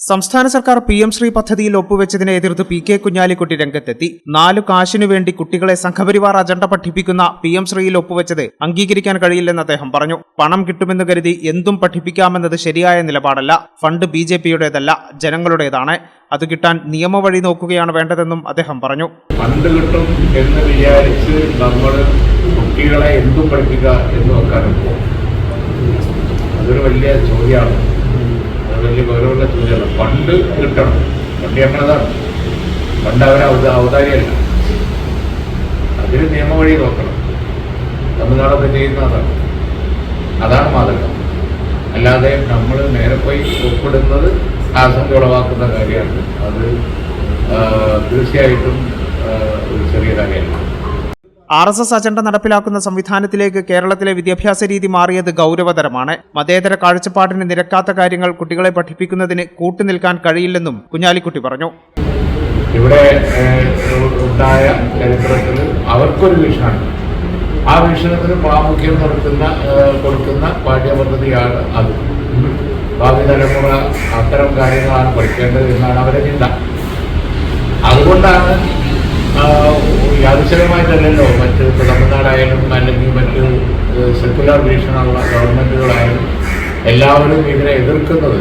സംസ്ഥാന സർക്കാർ P M Shri പദ്ധതിയിൽ ഒപ്പുവെച്ചതിനെ എതിർത്ത് പി കെ കുഞ്ഞാലിക്കുട്ടി രംഗത്തെത്തി. നാലു കാശിനു വേണ്ടി കുട്ടികളെ സംഘപരിവാർ അജണ്ട പഠിപ്പിക്കുന്ന പി എം ശ്രീയിൽ ഒപ്പുവെച്ചത് അംഗീകരിക്കാൻ കഴിയില്ലെന്ന് അദ്ദേഹം പറഞ്ഞു. പണം കിട്ടുമെന്ന് കരുതി എന്തും പഠിപ്പിക്കാമെന്നത് ശരിയായ നിലപാടല്ല. ഫണ്ട് ബി ജെ പിയുടേതല്ല ജനങ്ങളുടേതാണ്. അത് കിട്ടാൻ നിയമവഴി നോക്കുകയാണ് വേണ്ടതെന്നും അദ്ദേഹം പറഞ്ഞു. ഫണ്ട് കിട്ടും എന്ന് വിചാരിച്ച് നമ്മൾ കുട്ടികളെ എന്തും പഠിപ്പിക്കുക എന്ന് വെക്കാനും വലിയ ഗൗരവമുള്ള പണ്ട് കിട്ടണം. ഫണ്ട് ഞങ്ങളതാണ്. ഫണ്ട് അവർ അവതാരിയല്ല. അതിന് നിയമവഴി നോക്കണം. തമിഴ്നാടൊക്കെ ചെയ്യുന്ന അതാണ്. അതാണ് മാതൃക. അല്ലാതെ നമ്മൾ നേരെ പോയി ഒപ്പിടുന്നത് ആശങ്ക ഉളവാക്കുന്ന കാര്യമാണ്. അത് തീർച്ചയായിട്ടും ഒരു ചെറിയ കാര്യമല്ല. ആർ എസ് എസ് അജണ്ട നടപ്പിലാക്കുന്ന സംവിധാനത്തിലേക്ക് കേരളത്തിലെ വിദ്യാഭ്യാസ രീതി മാറിയത് ഗൗരവതരമാണ്. മതേതര കാഴ്ചപ്പാടിന് നിരക്കാത്ത കാര്യങ്ങൾ കുട്ടികളെ പഠിപ്പിക്കുന്നതിന് കൂട്ടുനിൽക്കാൻ കഴിയില്ലെന്നും കുഞ്ഞാലിക്കുട്ടി പറഞ്ഞു. ഇവിടെ ഉണ്ടായ ചരിത്രത്തിൽ അവർക്കൊരു വീക്ഷണം. ആ വീക്ഷണത്തിന് പ്രാമുഖ്യം നടത്തുന്ന കൊടുക്കുന്ന പാഠ്യപദ്ധതിയാണ് അത്. ഭാവി തലമുറ അത്തരം കാര്യങ്ങളാണ് പഠിക്കേണ്ടത് എന്നാണ് അവരെ ചിന്ത. അതുകൊണ്ടാണ് ഇപ്പോൾ തമിഴ്നാടായാലും അല്ലെങ്കിൽ മറ്റ് സെക്കുലർ വീക്ഷണമുള്ള ഗവൺമെന്റുകളായാലും എല്ലാവരും ഇതിനെ എതിർക്കുന്നത്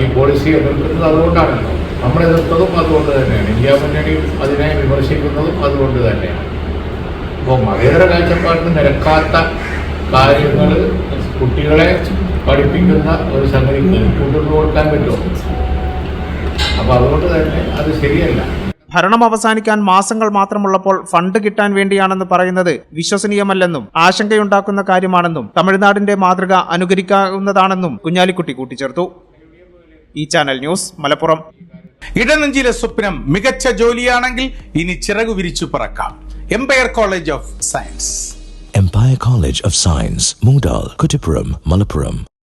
ഈ പോളിസി എതിർക്കുന്നത് അതുകൊണ്ടാണല്ലോ. നമ്മൾ എതിർത്തതും അതുകൊണ്ട് തന്നെയാണ്. ഇന്ത്യ മുന്നണി അതിനെ വിമർശിക്കുന്നതും അതുകൊണ്ട് തന്നെയാണ്. അപ്പോൾ മതേതര കാഴ്ചപ്പാടിന് നിരക്കാത്ത കാര്യങ്ങൾ കുട്ടികളെ പഠിപ്പിക്കുന്ന ഒരു സംഗതി കൂട്ടുന്നു കൊടുക്കാൻ പറ്റുമോ? അപ്പോൾ അതുകൊണ്ട് തന്നെ അത് ശരിയല്ല. ഭരണം അവസാനിക്കാൻ മാസങ്ങൾ മാത്രമുള്ളപ്പോൾ ഫണ്ട് കിട്ടാൻ വേണ്ടിയാണെന്ന് പറയുന്നത് വിശ്വസനീയമല്ലെന്നും ആശങ്കയുണ്ടാക്കുന്ന കാര്യമാണെന്നും തമിഴ്നാടിന്റെ മാതൃക അനുകരിക്കാവുന്നതാണെന്നും കുഞ്ഞാലിക്കുട്ടി കൂട്ടിച്ചേർത്തു. ഈ ചാനൽ ന്യൂസ് മലപ്പുറം. ഇടനെഞ്ചിലെ സ്വപ്നം മികച്ച ജോലിയാണെങ്കിൽ ഇനി ചിറകു വിരിച്ചു പറക്കാം. Empire college of science empire college of science Mungdal, Kuttipuram, Malappuram.